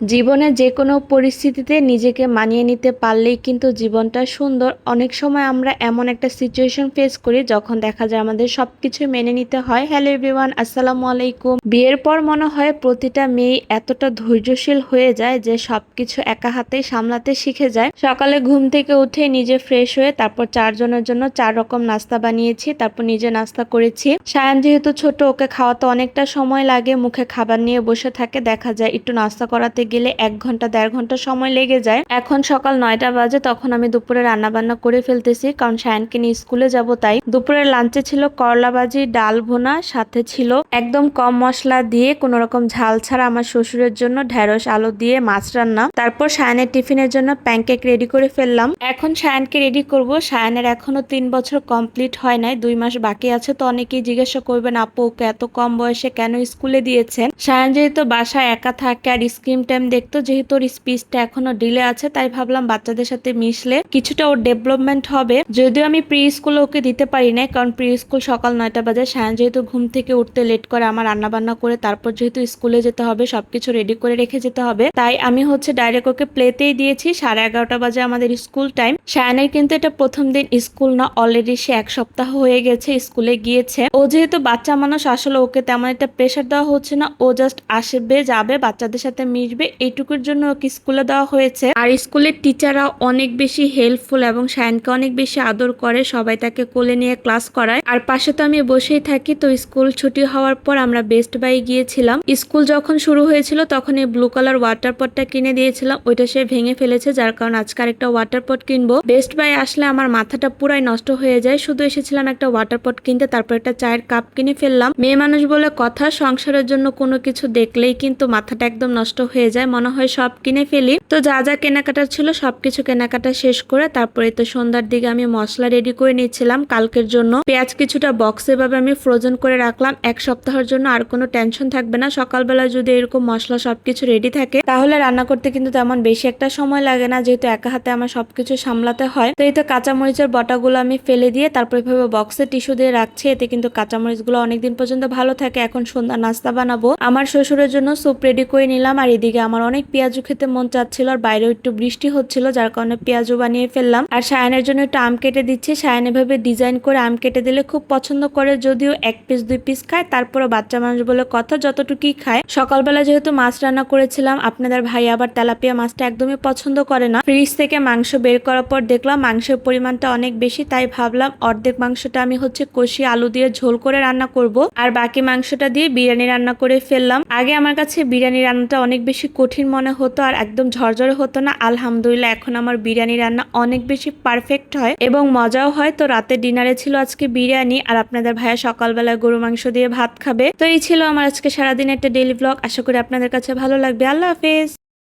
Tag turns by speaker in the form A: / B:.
A: জীবনে যে কোনো পরিস্থিতিতে নিজেকে মানিয়ে নিতে পারলেই কিন্তু জীবনটা সুন্দর। অনেক সময় আমরা এমন একটা সিচুয়েশন ফেস করি যখন দেখা যায় আমাদের সবকিছু মেনে নিতে হয়। হ্যালো এভরিওয়ান আসসালামু আলাইকুম। বিয়ের পর মনে হয় প্রতিটা মেয়ে এতটা ধৈর্যশীল হয়ে যায় যে সবকিছু একা হাতেই সামলাতে শিখে যায়। সকালে ঘুম থেকে উঠে নিজে ফ্রেশ হয়ে তারপর চারজনের জন্য চার রকম নাস্তা বানিয়েছি, তারপর নিজে নাস্তা করেছি। সায়ান যেহেতু ছোট, ওকে খাওয়াতে অনেকটা সময় লাগে, মুখে খাবার নিয়ে বসে থাকে, দেখা যায় একটু নাস্তা করাতে গেলে এক ঘণ্টা, দেড় ঘণ্টা সময় লেগে যায়। এখন সকাল নয়টা বাজে, তখন আমি দুপুরে রান্না বান্না করে ফেলতেছি, কারণ সায়নকে নিয়ে স্কুলে যাব তাই। দুপুরের লাঞ্চে ছিল করলা ভাজি ডাল ভুনা, সাথে ছিল একদম কম মশলা দিয়ে কোন রকম ঝাল ছাড়া আমার শ্বশুরের জন্য ঢেঁড়স, আলু দিয়ে মাছ রান্না। তারপর সায়নের টিফিনের জন্য প্যানকেক রেডি করে ফেললাম। এখন সায়ানকে রেডি করব। সায়ানের এখনও তিন বছর কমপ্লিট হয় নাই, দুই মাস বাকি আছে, তো অনেকেই জিজ্ঞাসা করবেন, আপু, ওকে এত কম বয়সে কেন স্কুলে দিয়েছেন? সায়ন যেহেতু বাসায় একা থাকে আর স্ক্রিন টাইম দেখতো যেহেতু ওর স্পিচটা এখনও ডিলে আছে, তাই ভাবলাম বাচ্চাদের সাথে মিশলে কিছুটা ওর ডেভেলপমেন্ট হবে। যদিও আমি প্রি স্কুলে ওকে দিতে পারি না কারণ প্রি স্কুল সকাল নয়টা বাজে। সায়ান যেহেতু ঘুম থেকে উঠতে লেট করে আমার রান্না বান্না করে, তারপর যেহেতু স্কুলে যেতে হবে, সবকিছু রেডি করে রেখে যেতে হবে। তাই আমি হচ্ছে ডাইরেক্ট ওকে প্লেতেই দিয়েছি, সাড়ে এগারোটা বাজে আমাদের স্কুল টাইম সায়নের কিন্তু এটা প্রথম দিন স্কুল না অলরেডি সে এক সপ্তাহ হয়ে গেছে স্কুলে গিয়েছে। ও যেহেতু বাচ্চা মানুষ, আসলে ওকে তেমন একটা প্রেশার দেওয়া হচ্ছে না, ও জাস্ট আসবে, যাবে, বাচ্চাদের সাথে মিশবে এইটুকুর জন্য ওকে স্কুলে দেওয়া হয়েছে? আর স্কুলের টিচাররা অনেক বেশি হেল্পফুল এবং সায়নকে অনেক বেশি আদর করে, সবাই তাকে কোলে নিয়ে ক্লাস করায়। আর পাশে তো আমি বসেই থাকি, তো স্কুল ছুটি হওয়ার পর আমরা বেস্ট বাই গিয়েছিলাম। স্কুল যখন শুরু হয়েছিল তখন এই ব্লু কালার ওয়াটার পটটা কিনে দিয়েছিলাম, ওইটা সে ভেঙে ফেলেছে, যার কারণ আজকে একটা ওয়াটার পট কিনবো। বেস্ট বাই আসলে আমার মাথাটা পুরাই নষ্ট হয়ে যায়, শুধু এসেছিলাম একটা ওয়াটার পট কিনতে, তারপর একটা চায়ের কাপ কিনে ফেললাম। মেয়ে মানুষ বলে কথা, সংসারের জন্য কোনো কিছু দেখলেই কিন্তু মাথাটা একদম নষ্ট হয়ে যায়। মনে হয় সব কিনে ফেলি। তো যা যা কেনাকাটা ছিল সবকিছু কেনাকাটা শেষ করে তারপরে তো সন্ধ্যার দিকে আমি মশলা রেডি করে নিচ্ছিলাম কালকের জন্য পেঁয়াজ কিছুটা বক্সে ভাবে আমি ফ্রোজেন করে রাখলাম। এক সপ্তাহের জন্য আর কোনো টেনশন থাকবে না। সকালবেলা যদি এরকম মশলা সবকিছু রেডি থাকে, তাহলে রান্না করতে কিন্তু তেমন বেশি একটা সময় লাগে না। যেহেতু একা হাতে আমার সবকিছু সামলাতে হয়। তো এই তো কাঁচামরিচের বটাগুলো আমি ফেলে দিয়ে তারপর এভাবে বক্সে টিস্যু দিয়ে রাখছি। এতে কিন্তু কাঁচামরিচগুলো অনেকদিন পর্যন্ত ভালো থাকে। এখন সন্ধ্যা নাস্তা বানাবো। আমার শ্বশুরের জন্য স্যুপ রেডি করে নিলাম। আর এদিকে আমার অনেক পেঁয়াজু খেতে মন চাচ্ছিল আর বাইরেও একটু বৃষ্টি হচ্ছিল, যার কারণে পেঁয়াজু বানিয়ে ফেললাম। আর সায়নের জন্য একটু আম কেটে দিচ্ছি। সায়ন এভাবে ডিজাইন করে আম কেটে দিলে খুব পছন্দ করে, যদিও এক পিস দুই পিস খায় তারপরে বাচ্চা মানুষ বলে কথা, যতটুকুই খায়। সকালবেলা যেহেতু মাছ রান্না করেছিলাম, আপনাদের ভাই আবার তেলাপিয়া মাছটা একদমই পছন্দ করে না। ফ্রিজ থেকে মাংস বের করার পর দেখলাম মাংসের পরিমাণটা অনেক বেশি, তাই ভাবলাম অর্ধেক মাংসটা আমি হচ্ছে কষি আলু দিয়ে ঝোল করে রান্না করব। আর বাকি মাংসটা দিয়ে বিরিয়ানি রান্না করে ফেললাম। আগে আমার কাছে বিরিয়ানি রান্নাটা অনেক বেশি কঠিন মনে হতো আর একদম ঝরঝরে হতো না। আলহামদুলিল্লাহ, এখন আমার বিরিয়ানি রান্না অনেক বেশি পারফেক্ট হয় এবং মজাও হয়। তো রাতে ডিনারে ছিল আজকে বিরিয়ানি আর আপনাদের ভাইয়া সকালবেলায় গরু মাংস দিয়ে ভাত খাবে। তো এই ছিল আমার আজকে সারাদিন একটা ডেলি ব্লগ আশা করি আপনাদের কাছে ভালো লাগবে। আল্লাহ হাফেজ।